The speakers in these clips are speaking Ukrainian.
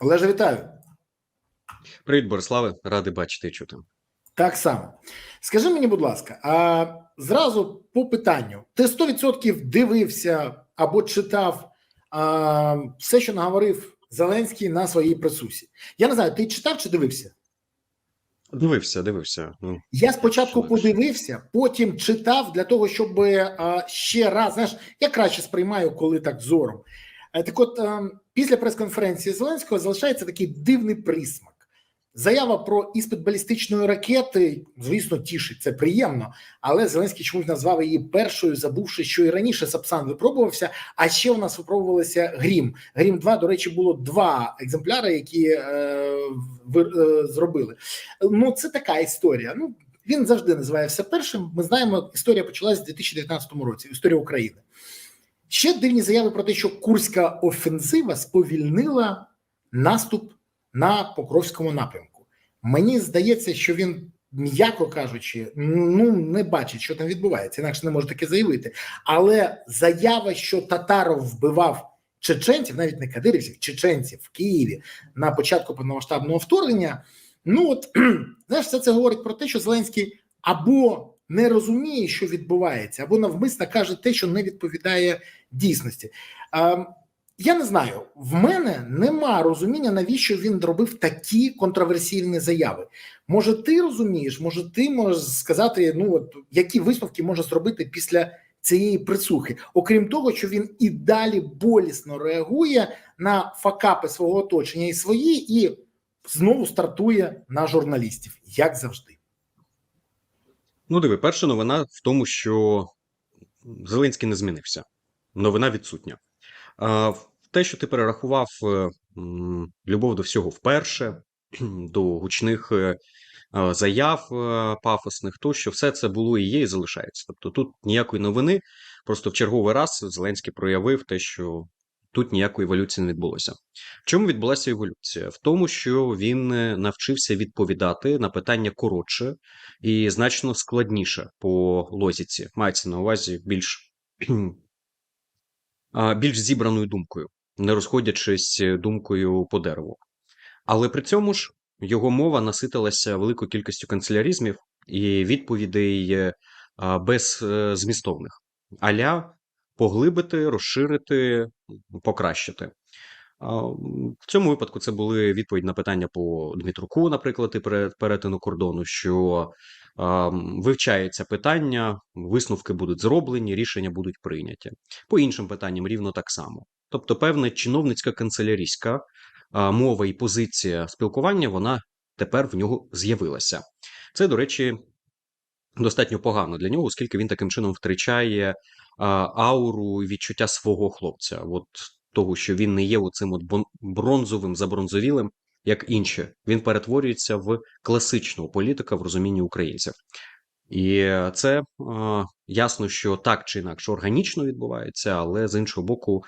Олеже, вітаю. Привіт, Бориславе, радий бачити і чути. Так само. Скажи мені, будь ласка, а зразу по питанню: ти 100% дивився або читав а, все, що наговорив Зеленський на своїй присусі? Я не знаю, ти читав чи дивився? Дивився, дивився. Ну, Я спочатку Що подивився, потім читав для того, щоб а, ще раз знаєш, я краще сприймаю, коли так зором. Е, Так, от е, після прес-конференції Зеленського залишається такий дивний присмак. Заява про іспит балістичної ракети, звісно, тішить, це приємно, але Зеленський чомусь назвав її першою, забувши, що і раніше Сапсан випробувався. А ще у нас випробувалися Грім. Грім 2, до речі, було два екземпляри, які е, ви, е, зробили. Ну, це така історія. Ну, він завжди називає все першим. Ми знаємо, історія почалась у 2019 році. Історія України. Ще дивні заяви про те, що Курська офензива сповільнила наступ на Покровському напрямку. Мені здається, що він, м'яко кажучи, ну не бачить, що там відбувається, інакше не може таке заявити. Але заява, що Татаров вбивав чеченців, навіть не кадирівців, чеченців в Києві на початку повномасштабного вторгнення. Ну от знаєш, все це говорить про те, що Зеленський або не розуміє, що відбувається, або навмисно каже те, що не відповідає дійсності. А, я не знаю, в мене нема розуміння, навіщо він робив такі контроверсійні заяви. Може, ти розумієш, може, ти можеш сказати, ну от які висновки може зробити після цієї присухи, окрім того, що він і далі болісно реагує на факапи свого оточення і свої, і знову стартує на журналістів, як завжди. Ну диви, перша новина в тому, що Зеленський не змінився. Новина відсутня. А, те, що ти перерахував е, любов до всього вперше, до гучних е, е, заяв пафосних, то що все це було і є, і залишається. Тобто тут ніякої новини, просто в черговий раз Зеленський проявив те, що тут ніякої еволюції не відбулося. В чому відбулася еволюція? В тому, що він е, навчився відповідати на питання коротше і значно складніше по лозіці. Мається на увазі більш, більш зібраною думкою, не розходячись е, думкою по дереву. Але при цьому ж його мова наситилася великою кількістю канцеляризмів і відповідей е, а, беззмістовних. Аля поглибити, розширити, покращити. В цьому випадку це були відповіді на питання по Дмитруку, наприклад, і пере- перетину кордону, що вивчається питання, висновки будуть зроблені, рішення будуть прийняті. По іншим питанням рівно так само. Тобто, певна чиновницька канцелярійська мова і позиція спілкування, вона тепер в нього з'явилася. Це, до речі, достатньо погано для нього, оскільки він таким чином втрачає а, ауру відчуття свого хлопця. От того, що він не є оцим от бронзовим, забронзовілим, як інші. Він перетворюється в класичного політика в розумінні українців. І це е, ясно, що так чи інакше органічно відбувається, але з іншого боку,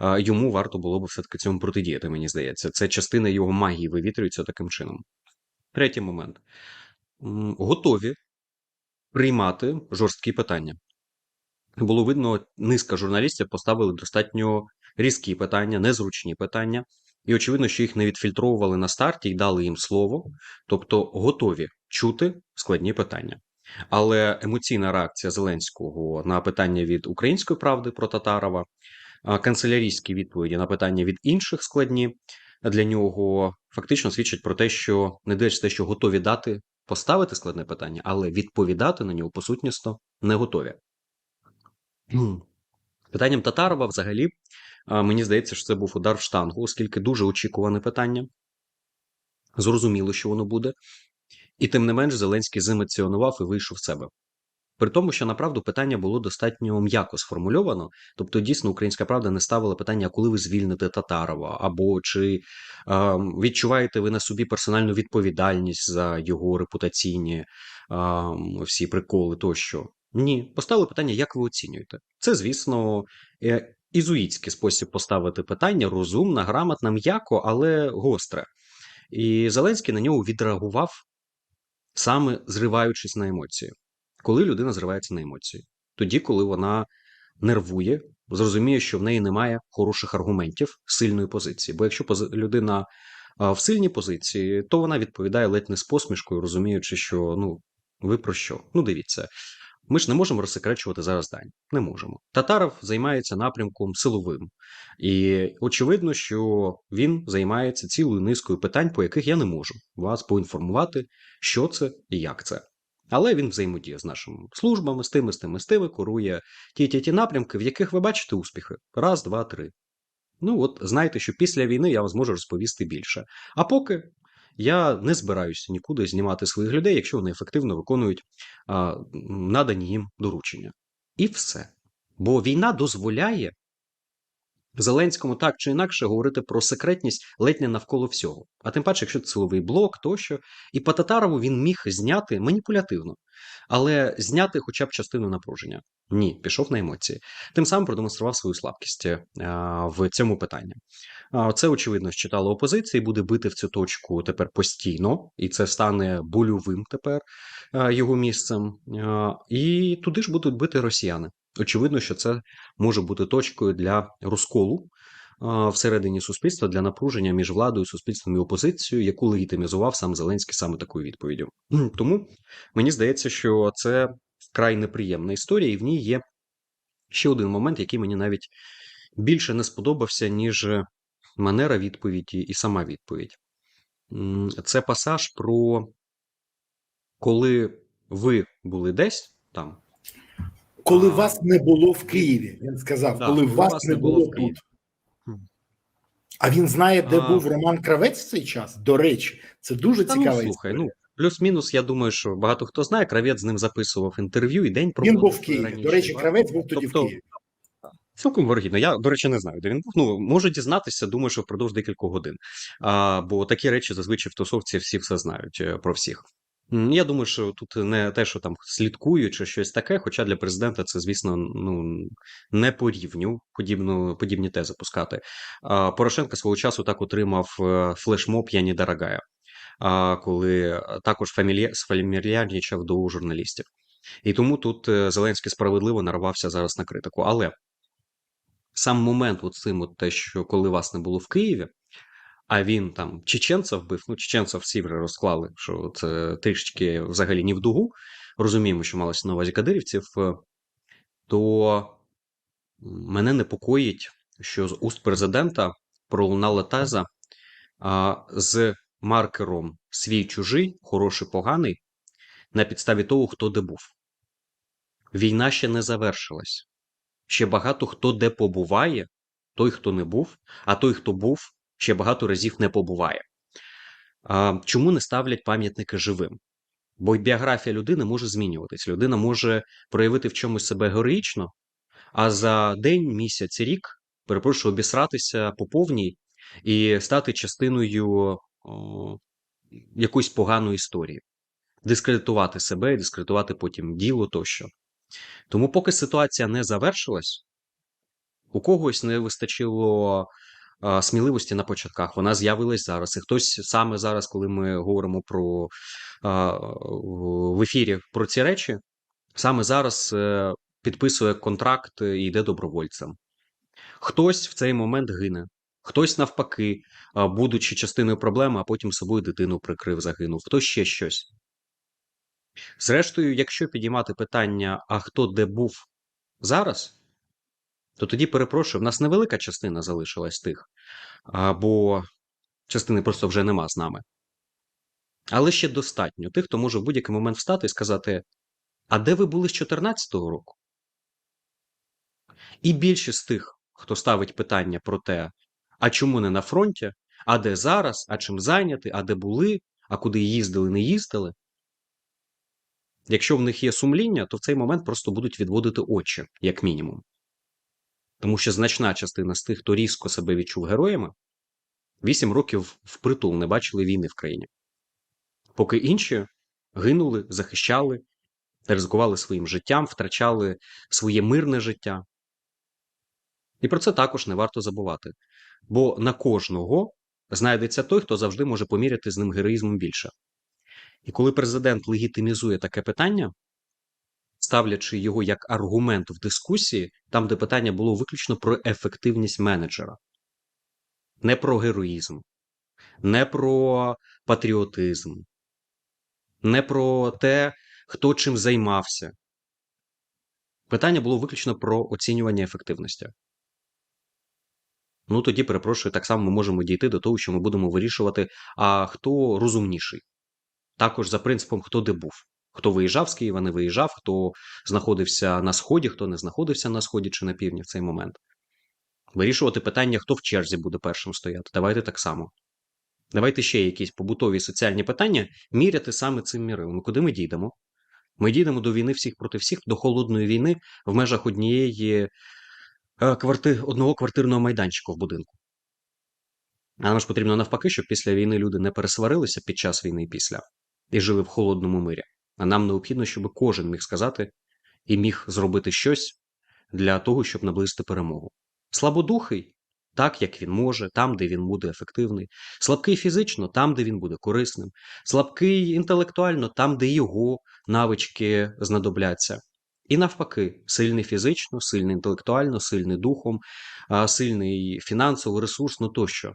е, йому варто було б все-таки цьому протидіяти, мені здається. Це частина його магії вивітрюється таким чином. Третій момент. Готові приймати жорсткі питання. Було видно, низка журналістів поставили достатньо різкі питання, незручні питання, і очевидно, що їх не відфільтровували на старті і дали їм слово, тобто готові чути складні питання. Але емоційна реакція Зеленського на питання від української правди про Татарова, канцелярійські відповіді на питання від інших складні для нього фактично свідчать про те, що не дивлячись те, що готові дати поставити складне питання, але відповідати на нього по сутністо не готові. Питанням Татарова взагалі, мені здається, що це був удар в штангу, оскільки дуже очікуване питання. Зрозуміло, що воно буде. І тим не менш, Зеленський земоціонував і вийшов в себе. При тому, що направду питання було достатньо м'яко сформульовано, тобто дійсно українська правда не ставила питання, коли ви звільните Татарова, або чи е, відчуваєте ви на собі персональну відповідальність за його репутаційні е, всі приколи тощо. Ні, поставили питання, як ви оцінюєте. Це, звісно, е, ізуїтський спосіб поставити питання, розумно, грамотно, м'яко, але гостре. І Зеленський на нього відреагував саме зриваючись на емоції. Коли людина зривається на емоції, тоді, коли вона нервує, зрозуміє, що в неї немає хороших аргументів, сильної позиції. Бо якщо людина в сильній позиції, то вона відповідає ледь не з посмішкою, розуміючи, що ну ви про що? Ну, дивіться, ми ж не можемо розсекречувати зараз дані. Не можемо. Татаров займається напрямком силовим, і очевидно, що він займається цілою низкою питань, по яких я не можу вас поінформувати, що це і як це. Але він взаємодіє з нашими службами, з тими, з тими, з тими, курує ті ті ті напрямки, в яких ви бачите успіхи. Раз, два, три. Ну от знайте, що після війни я вам зможу розповісти більше. А поки я не збираюся нікуди знімати своїх людей, якщо вони ефективно виконують а, надані їм доручення. І все. Бо війна дозволяє Зеленському так чи інакше говорити про секретність ледь не навколо всього. А тим паче, якщо це силовий блок, тощо. І по Татарову він міг зняти маніпулятивно, але зняти хоча б частину напруження. Ні, пішов на емоції. Тим самим продемонстрував свою слабкість е, в цьому питанні. Це, очевидно, считало опозиції, буде бити в цю точку тепер постійно, і це стане больовим тепер е, його місцем. Е, І туди ж будуть бити росіяни. Очевидно, що це може бути точкою для розколу всередині суспільства для напруження між владою, суспільством і опозицією, яку легітимізував сам Зеленський саме такою відповіддю. Тому мені здається, що це вкрай неприємна історія, і в ній є ще один момент, який мені навіть більше не сподобався, ніж манера відповіді і сама відповідь. Це пасаж про коли ви були десь там. Коли А. вас не було в Києві, він сказав, Да, коли коли вас, не було, в Києві. тут. А він знає, де А. був Роман Кравець в цей час. До речі, це дуже Та цікава ну, слухай, історія. ну плюс-мінус, я думаю, що багато хто знає, кравець з ним записував інтерв'ю і день Він був в Києві. раніше. До речі, Кравець був тоді Тобто, в Києві. Цілком вирогідно. Я, до речі, не знаю, де він був. Ну, можу дізнатися, думаю, що впродовж декількох годин. А, бо такі речі зазвичай в тусовці всі все знають е, про всіх. Я думаю, що тут не те, що там слідкують чи щось таке, хоча для президента це, звісно, ну не по рівню подібну, подібні тези пускати. Порошенко свого часу так отримав е, флешмоб «Я дорогая», коли е, також сфамільярнічав до журналістів. І тому тут е, Зеленський справедливо нарвався зараз на критику. Але сам момент, от цим, от те, що коли вас не було в Києві, а він там чеченця вбив, ну чеченця всі вже розклали, що це трішечки взагалі ні в дугу. Розуміємо, що малося на увазі кадирівців, е, то мене непокоїть, що з уст президента пролунала теза а, з маркером свій чужий, хороший, поганий, на підставі того, хто де був. Війна ще не завершилась. Ще багато хто де побуває, той, хто не був, а той, хто був, ще багато разів не побуває. Чому не ставлять пам'ятники живим? Бо біографія людини може змінюватись. Людина може проявити в чомусь себе героїчно, а за день, місяць, рік, перепрошую, обісратися по повній і стати частиною о, якоїсь поганої історії, дискредитувати себе, дискредитувати потім діло тощо. Тому, поки ситуація не завершилась, у когось не вистачило сміливості на початках. Вона з'явилась зараз. І хтось саме зараз, коли ми говоримо про в ефірі про ці речі, саме зараз е, підписує контракт і йде добровольцем. Хтось в цей момент гине, хтось навпаки, будучи частиною проблеми, а потім собою дитину прикрив, загинув, хтось ще щось. Зрештою, якщо підіймати питання, а хто де був зараз, то тоді перепрошую, в нас невелика частина залишилась тих, або частини просто вже нема з нами. Але ще достатньо тих, хто може в будь-який момент встати і сказати: а де ви були з 2014 року? І більшість з тих, хто ставить питання про те, а чому не на фронті, а де зараз, а чим зайняти, а де були, а куди їздили, не їздили. Якщо в них є сумління, то в цей момент просто будуть відводити очі, як мінімум. Тому що значна частина з тих, хто різко себе відчув героями, 8 років впритул не бачили війни в країні. Поки інші гинули, захищали, ризикували своїм життям, втрачали своє мирне життя. І про це також не варто забувати. Бо на кожного знайдеться той, хто завжди може поміряти з ним героїзмом більше. І коли президент легітимізує таке питання, ставлячи його як аргумент в дискусії, там, де питання було виключно про ефективність менеджера, не про героїзм, не про патріотизм, не про те, хто чим займався. Питання було виключно про оцінювання ефективності. Ну, тоді, перепрошую, так само ми можемо дійти до того, що ми будемо вирішувати, а хто розумніший. Також за принципом, хто де був. Хто виїжджав з Києва, не виїжджав, хто знаходився на Сході, хто не знаходився на Сході чи на півдні в цей момент. Вирішувати питання, хто в черзі буде першим стояти. Давайте так само. Давайте ще якісь побутові соціальні питання міряти саме цим мірилом. Куди ми дійдемо? Ми дійдемо до війни всіх проти всіх, до холодної війни в межах однієї е, кварти... одного квартирного майданчика в будинку. А нам ж потрібно навпаки, щоб після війни люди не пересварилися під час війни і після і жили в холодному мирі. А нам необхідно, щоб кожен міг сказати і міг зробити щось для того, щоб наблизити перемогу. Слабодухий так, як він може, там, де він буде ефективний, слабкий фізично, там, де він буде корисним, слабкий інтелектуально, там, де його навички знадобляться. І навпаки, сильний фізично, сильний інтелектуально, сильний духом, сильний фінансово, ресурсно тощо.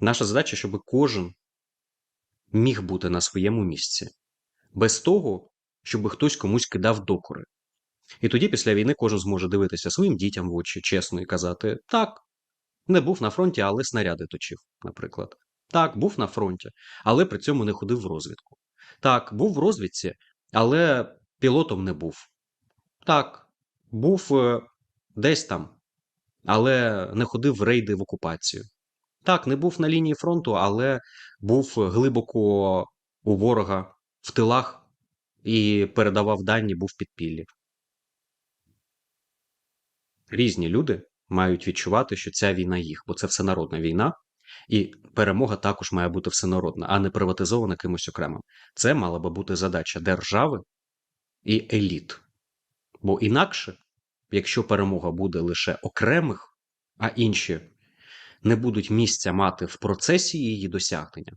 Наша задача, щоб кожен міг бути на своєму місці, без того, щоб хтось комусь кидав докори. І тоді, після війни, кожен зможе дивитися своїм дітям в очі чесно і казати: так, не був на фронті, але снаряди точив, наприклад. Так, був на фронті, але при цьому не ходив в розвідку. Так, був в розвідці, але пілотом не був. Так, був е, десь там, але не ходив в рейди в окупацію. Так, не був на лінії фронту, але був глибоко у ворога в тилах і передавав дані, був підпіллі. Різні люди мають відчувати, що ця війна їх, бо це всенародна війна, і перемога також має бути всенародна, а не приватизована кимось окремим. Це мала би бути задача держави і еліт. Бо інакше, якщо перемога буде лише окремих, а інші не будуть місця мати в процесі її досягнення.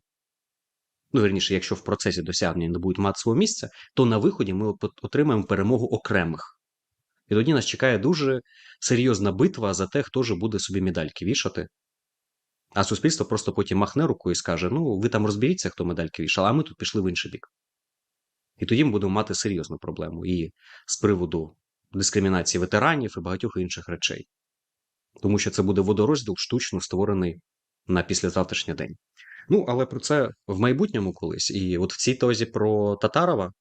Ну, верніше, якщо в процесі досягнення не будуть мати свого місця, то на виході ми отримаємо перемогу окремих. І тоді нас чекає дуже серйозна битва за те, хто ж буде собі медальки вішати. А суспільство просто потім махне рукою і скаже: ну, ви там розберіться, хто медальки вішав, а ми тут пішли в інший бік. І тоді ми будемо мати серйозну проблему і з приводу дискримінації ветеранів і багатьох інших речей. Тому що це буде водорозділ штучно створений на післязавтрашній день. Ну, але про це в майбутньому колись. І от в цій тозі про Татарова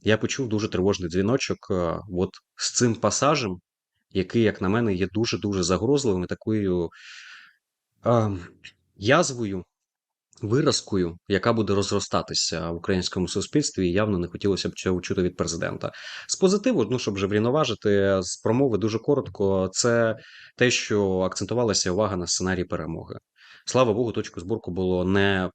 я почув дуже тривожний дзвіночок е, от з цим пасажем, який, як на мене, є дуже-дуже загрозливим і такою е, язвою, виразкою, яка буде розростатися в українському суспільстві, і явно не хотілося б цього чути від президента. З позитиву, ну щоб вже врівноважити з промови дуже коротко, це те, що акцентувалася увага на сценарій перемоги. Слава Богу, точку зборку було не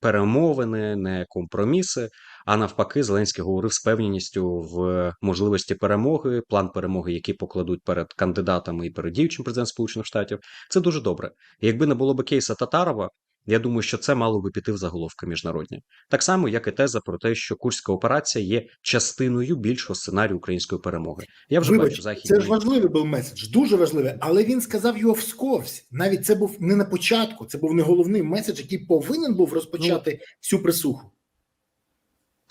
перемовини, не компроміси. А навпаки, Зеленський говорив з певністю в можливості перемоги, план перемоги, який покладуть перед кандидатами і перед діючим президентом Сполучених Штатів. Це дуже добре. Якби не було б кейса Татарова, я думаю, що це мало би піти в заголовки міжнародні. Так само, як і теза про те, що Курська операція є частиною більшого сценарію української перемоги. Я вже Вибач, бачу західні... Це ж важливий був меседж, дуже важливий, але він сказав його всковсь. Навіть це був не на початку, це був не головний меседж, який повинен був розпочати ну, всю присуху.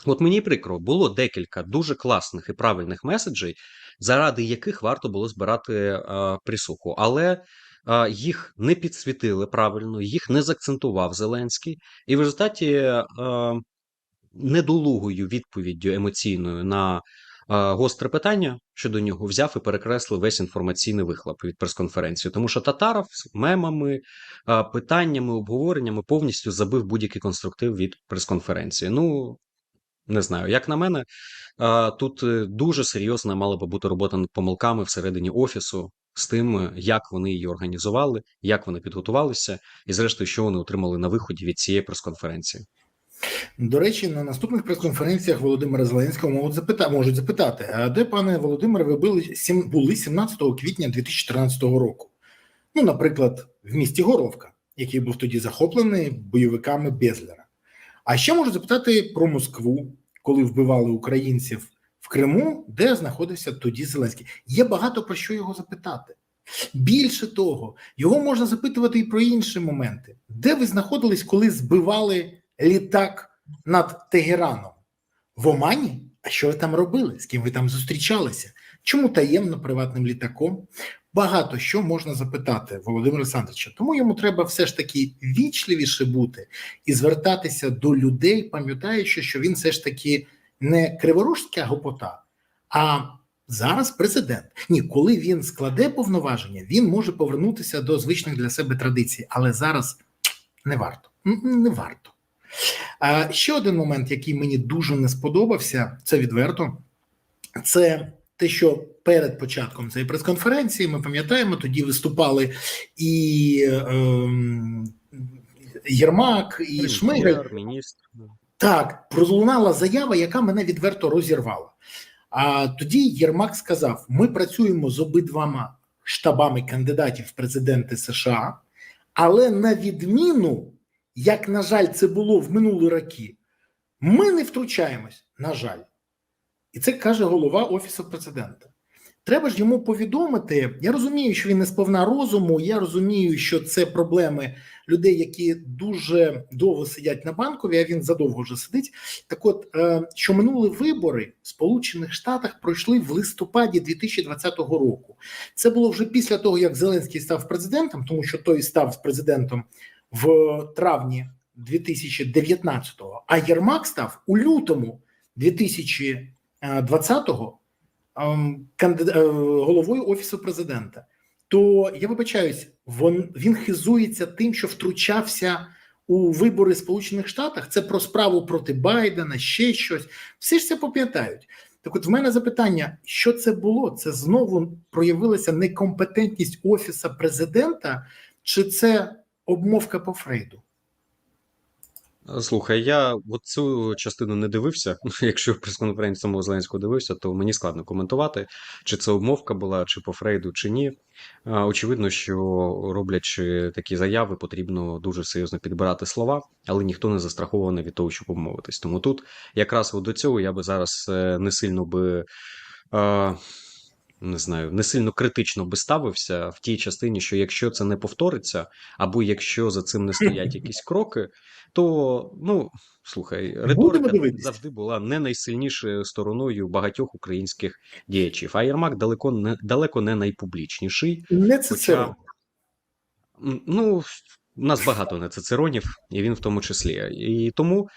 От мені прикро, було декілька дуже класних і правильних меседжей, заради яких варто було збирати е, присуху, але їх не підсвітили правильно, їх не закцентував Зеленський, і в результаті недолугою відповіддю емоційною на гостре питання щодо нього взяв і перекреслив весь інформаційний вихлоп від прес-конференції, тому що Татаров з мемами, питаннями, обговореннями повністю забив будь-який конструктив від прес-конференції. Ну не знаю, як на мене, тут е, дуже серйозна мала би бути робота над помилками всередині офісу з тим, як вони її організували, як вони підготувалися, і зрештою, що вони отримали на виході від цієї прес-конференції. До речі, на наступних прес-конференціях Володимира Зеленського можуть запитати, можуть запитати, а де, пане Володимире, ви були, були 17 квітня 2014 року? Ну, наприклад, в місті Горовка, який був тоді захоплений бойовиками Безлера. А ще можу запитати про Москву, коли вбивали українців в Криму, де знаходився тоді Зеленський. Є багато про що його запитати. Більше того, його можна запитувати і про інші моменти. Де ви знаходились, коли збивали літак над Тегераном? В Омані? А що ви там робили? З ким ви там зустрічалися? Чому таємно приватним літаком? Багато що можна запитати Володимира Олександровича. Тому йому треба все ж таки вічливіше бути і звертатися до людей, пам'ятаючи, що він все ж таки не криворужська гопота, а зараз президент. Ні, коли він складе повноваження, він може повернутися до звичних для себе традицій, але зараз не варто. Не варто. Ще один момент, який мені дуже не сподобався, це відверто. Це те, що перед початком цієї прес-конференції ми пам'ятаємо, тоді виступали і ем, Єрмак, і. Прем'єр, міністр. Так, пролунала заява, яка мене відверто розірвала. А тоді Єрмак сказав: ми працюємо з обидвома штабами кандидатів в президенти США, але на відміну, як на жаль, це було в минулі роки, ми не втручаємось. На жаль, і це каже голова офісу президента. Треба ж йому повідомити. Я розумію, що він не сповна розуму. Я розумію, що це проблеми людей, які дуже довго сидять на банкові, а він задовго вже сидить. Так, от е, що минули вибори в Сполучених Штатах пройшли в листопаді 2020 року. Це було вже після того, як Зеленський став президентом, тому що той став президентом в травні 2019-го, а Єрмак став у лютому 2020-го ем, кандид- е, головою офісу президента. То я вибачаюсь, він, він хизується тим, що втручався у вибори Сполучених Штатах. Це про справу проти Байдена, ще щось. Всі ж це пам'ятають. Так, от в мене запитання: що це було? Це знову проявилася некомпетентність офіса президента, чи це обмовка по Фрейду? Слухай, я от цю частину не дивився. Якщо прес-конференцію самого Зеленського дивився, то мені складно коментувати, чи це обмовка була, чи по Фрейду, чи ні. Очевидно, що роблячи такі заяви, потрібно дуже серйозно підбирати слова, але ніхто не застрахований від того, щоб обмовитись. Тому тут якраз от до цього я би зараз е, не сильно би. Не знаю, не сильно критично би ставився в тій частині, що якщо це не повториться, або якщо за цим не стоять якісь кроки, то ну слухай, риторика завжди була не найсильнішою стороною багатьох українських діячів. А Єрмак далеко не далеко не найпублічніший. Не Хоча, ну, у нас багато не цицеронів, і він в тому числі. І тому.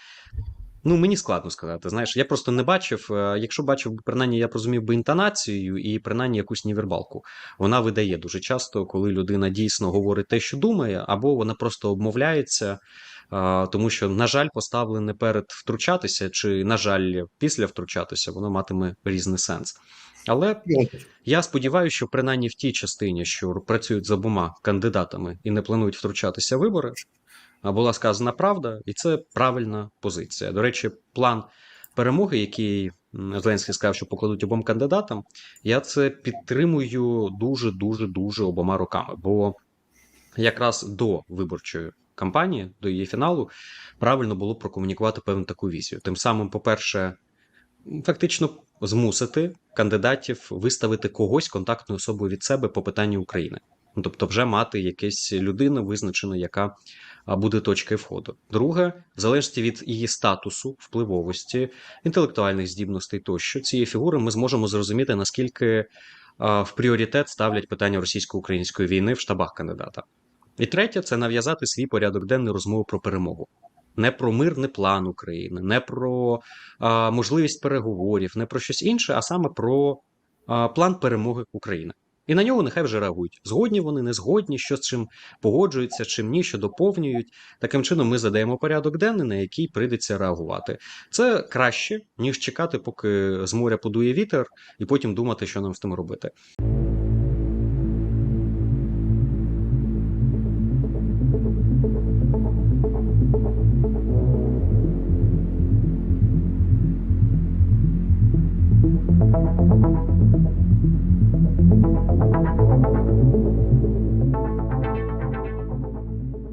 Ну, мені складно сказати. Знаєш, я просто не бачив. е, Якщо бачив, принаймні, я розумів би інтонацію і принаймні якусь невербалку. Вона видає дуже часто, коли людина дійсно говорить те, що думає, або вона просто обмовляється, тому що, на жаль, поставлене перед втручатися, чи, на жаль, після втручатися, воно матиме різний сенс. Але я сподіваюся, що принаймні в тій частині, що працюють з обома кандидатами і не планують втручатися вибори, була сказана правда, і це правильна позиція. До речі, план перемоги, який Зеленський сказав, що покладуть обом кандидатам, я це підтримую дуже, дуже, дуже обома руками. Бо якраз до виборчої кампанії, до її фіналу, правильно було прокомунікувати певну таку візію. Тим самим, по-перше, фактично змусити кандидатів виставити когось контактною особою від себе по питанню України. Ну, тобто, вже мати якусь людину визначену, яка а, буде точкою входу. Друге, в залежності від її статусу, впливовості, інтелектуальних здібностей тощо цієї фігури ми зможемо зрозуміти, наскільки а, в пріоритет ставлять питання російсько-української війни в штабах кандидата. І третє це нав'язати свій порядок денний розмови про перемогу. Не про мирний план України, не про а, можливість переговорів, не про щось інше, а саме про а, план перемоги України. І на нього нехай вже реагують. Згодні вони, не згодні, що з чим погоджуються, чим ні, що доповнюють. Таким чином, ми задаємо порядок денний, на який прийдеться реагувати. Це краще, ніж чекати, поки з моря подує вітер, і потім думати, що нам з тим робити.